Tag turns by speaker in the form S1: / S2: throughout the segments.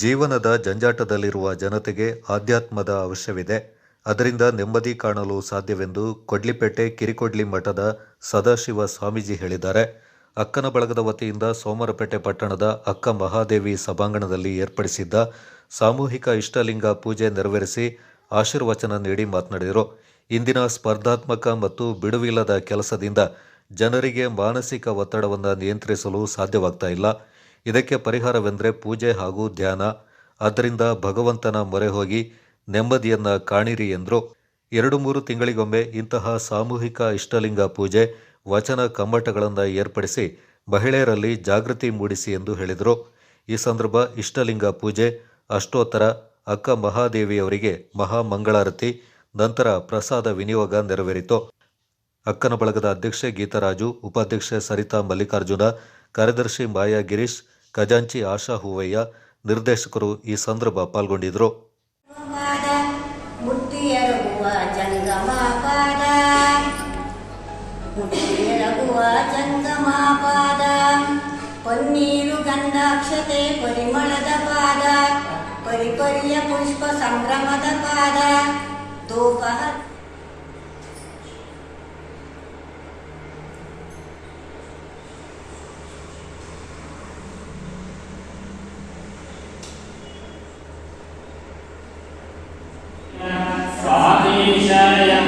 S1: ಜೀವನದ ಜಂಜಾಟದಲ್ಲಿರುವ ಜನತೆಗೆ ಆಧ್ಯಾತ್ಮದ ಅವಶ್ಯವಿದೆ. ಅದರಿಂದ ನೆಮ್ಮದಿ ಕಾಣಲು ಸಾಧ್ಯವೆಂದು ಕೊಡ್ಲಿಪೇಟೆ ಕಿರಿಕೊಡ್ಲಿ ಮಠದ ಸದಾಶಿವ ಸ್ವಾಮೀಜಿ ಹೇಳಿದ್ದಾರೆ. ಅಕ್ಕನ ಬಳಗದ ವತಿಯಿಂದ ಸೋಮರಪೇಟೆ ಪಟ್ಟಣದ ಅಕ್ಕ ಮಹಾದೇವಿ ಸಭಾಂಗಣದಲ್ಲಿ ಏರ್ಪಡಿಸಿದ್ದ ಸಾಮೂಹಿಕ ಇಷ್ಟಲಿಂಗ ಪೂಜೆ ನೆರವೇರಿಸಿ ಆಶೀರ್ವಚನ ನೀಡಿ ಮಾತನಾಡಿದರು. ಇಂದಿನ ಸ್ಪರ್ಧಾತ್ಮಕ ಮತ್ತು ಬಿಡುವಿಲ್ಲದ ಕೆಲಸದಿಂದ ಜನರಿಗೆ ಮಾನಸಿಕ ಒತ್ತಡವನ್ನು ನಿಯಂತ್ರಿಸಲು ಸಾಧ್ಯವಾಗ್ತಾ ಇಲ್ಲ. ಇದಕ್ಕೆ ಪರಿಹಾರವೆಂದರೆ ಪೂಜೆ ಹಾಗೂ ಧ್ಯಾನ. ಆದ್ದರಿಂದ ಭಗವಂತನ ಮೊರೆ ಹೋಗಿ ನೆಮ್ಮದಿಯನ್ನ ಕಾಣಿರಿ ಎಂದರು. ಎರಡು ಮೂರು ತಿಂಗಳಿಗೊಮ್ಮೆ ಇಂತಹ ಸಾಮೂಹಿಕ ಇಷ್ಟಲಿಂಗ ಪೂಜೆ ವಚನ ಕಮ್ಮಟಗಳನ್ನು ಏರ್ಪಡಿಸಿ ಮಹಿಳೆಯರಲ್ಲಿ ಜಾಗೃತಿ ಮೂಡಿಸಿ ಎಂದು ಹೇಳಿದರು. ಈ ಸಂದರ್ಭ ಇಷ್ಟಲಿಂಗ ಪೂಜೆ, ಅಷ್ಟೋತ್ತರ, ಅಕ್ಕ ಮಹಾದೇವಿಯವರಿಗೆ ಮಹಾಮಂಗಳಾರತಿ ನಂತರ ಪ್ರಸಾದ ವಿನಿಯೋಗ ನೆರವೇರಿತು. ಅಕ್ಕನ ಬಳಗದ ಅಧ್ಯಕ್ಷೆ ಗೀತರಾಜು, ಉಪಾಧ್ಯಕ್ಷೆ ಸರಿತಾ ಮಲ್ಲಿಕಾರ್ಜುನ, ಕಾರ್ಯದರ್ಶಿ ಮಾಯಾ ಗಿರೀಶ್ ಖಜಾಂಚಿ ಆಶಾ ಹೂವಯ್ಯ ನಿರ್ದೇಶಕರು ಈ ಸಂದರ್ಭ ಪಾಲ್ಗೊಂಡಿದ್ದರು
S2: ಪನ್ನೀರು ಗಂಧಾಕ್ಷತೆ ಪರಿಮಳದ ಪಾದ. ಪರಿಪರಿಯ ಪುಷ್ಪ ಸಂಭ್ರಮದ ಪಾದ. ಧೂಪ
S3: ನಾವು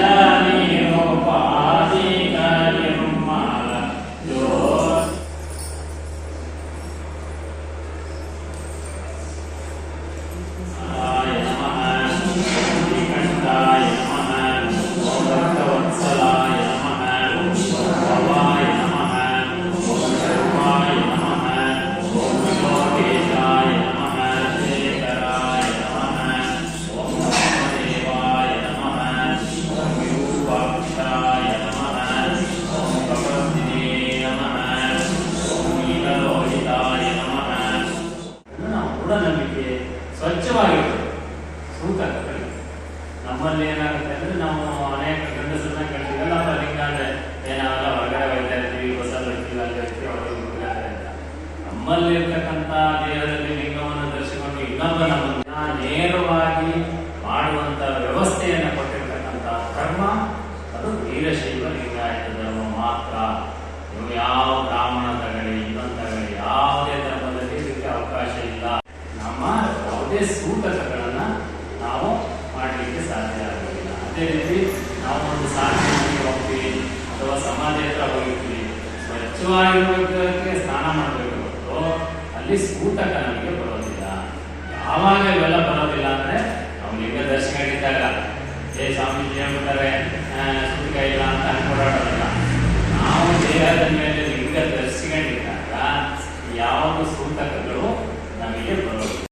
S3: ಮೂಢನಂಬಿಕೆ ಸ್ವಚ್ಛವಾಗಿರ್ತದೆ. ಸೂತ ನಮ್ಮಲ್ಲಿ ಏನಾಗುತ್ತೆ ಅಂದ್ರೆ ನಾವು ಅನೇಕ ಗಂಡಸನ್ನ ಕೇಳ್ತೀವಲ್ಲ ನಮ್ಮ ಲಿಂಗ ಅಂದ್ರೆ ಏನಾಗಲ್ಲ ಹೊರಗಡೆ ಹೋಗ್ತಾ ಇರ್ತೀವಿ ಬಸ್ಸಲ್ಲಿ ಹೋಗ್ತೀವಿ ಅಲ್ಲಿ ಹೋಗ್ತೀವಿ ಒಳಗೆ ಹೋಗ್ತಾರೆ ಅಂತ. ಹೇಳ್ತಾರೆ. ನಮ್ಮಲ್ಲಿ ಇರ್ತಕ್ಕಂಥ ದೇಹದಲ್ಲಿ ಲಿಂಗವನ್ನು ಧರಿಸಿಕೊಂಡು ಇನ್ನೊಬ್ಬ ನಮ್ಮನ್ನ ನೇರವಾಗಿ ಮಾಡುವಂತ ವ್ಯವಸ್ಥೆಯನ್ನು ಕೊಟ್ಟಿರ್ತಕ್ಕಂಥ ಕರ್ಮ ಅದು ವೀರಶೈವ ಲಿಂಗಾಯತ ಧರ್ಮ ಮಾತ್ರ. ನೀವು ಯಾವ ಸೂತಕಗಳನ್ನ ನಾವು ಮಾಡಲಿಕ್ಕೆ ಸಾಧ್ಯ ಆಗೋದಿಲ್ಲ ಅದೇ ರೀತಿ ನಾವು ಒಂದು ಸಾಧನೆಗೆ ಹೋಗ್ತೀವಿ ಅಥವಾ ಸಮಾಜ ಹತ್ರ ಹೋಗಿರ್ತೀವಿ. ಸ್ವಚ್ಛವಾಗಿರುವುದಕ್ಕೆ ಸ್ನಾನ ಮಾಡಬೇಕು ಹೊರತು ಅಲ್ಲಿ ಸೂತಕ ನಮಗೆ ಬರೋದಿಲ್ಲ. ಯಾವಾಗ ಇವೆಲ್ಲ ಬರೋದಿಲ್ಲ ಅಂದ್ರೆ ನಾವು ಲಿಂಗ ದರ್ಶನಗಳಿದ್ದಾಗ ಏ ಸ್ವಾಮೀಜಿ ಹೇಳ್ಬಿಟ್ಟಾರೆ ಸೂತಕ ಇಲ್ಲ ಅಂತ ಅನ್ಕೊಡೋದಿಲ್ಲ. ನಾವು ದೇಹದ ಮೇಲೆ ಲಿಂಗ ಧರಿಸಿಕೊಂಡಿದ್ದಾಗ ಯಾವುದು ಸೂತಕಗಳು ನಮಗೆ ಬರೋದಿಲ್ಲ.